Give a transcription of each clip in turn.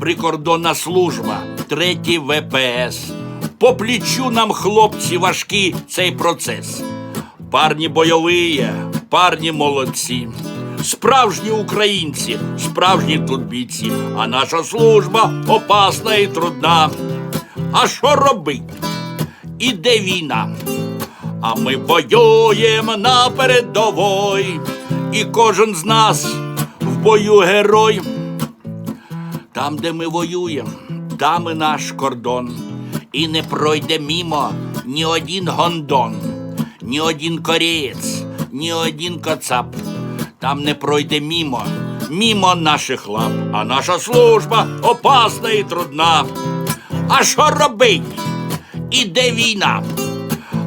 Прикордонна служба, третій ВПС. По плечу нам, хлопці, важкий цей процес. Парні бойові, парні молодці. Справжні українці, справжні тут бійці, а наша служба опасна і трудна. А що робить? Іде війна. А ми воюємо на передовой, і кожен з нас в бою герой. Там, де ми воюємо, там і наш кордон. І не пройде мімо ні один гондон, ні один кореєць, ні один кацап. Там не пройде мімо, мімо наших лап, а наша служба опасна і трудна. А що робить? Іде війна.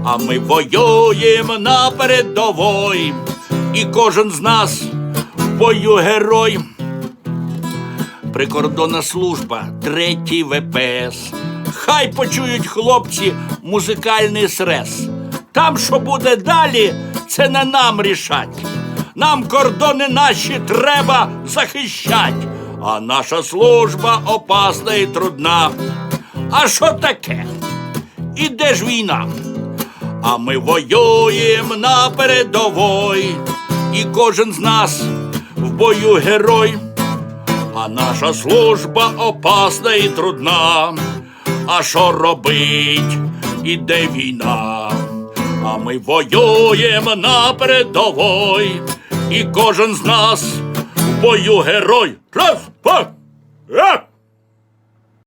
А ми воюємо на передовой, і кожен з нас в бою герой. Прикордонна служба, третій ВПС. Хай почують хлопці музикальний срез. Там, що буде далі, це не нам рішать. Нам кордони наші треба захищать, а наша служба опасна і трудна. А що таке? Іде ж війна? А ми воюємо на передовой, і кожен з нас в бою герой. А наша служба опасна і трудна. А що робить? Іде війна. А ми воюємо на передовой, і кожен з нас в бою герой. Раз, два, е!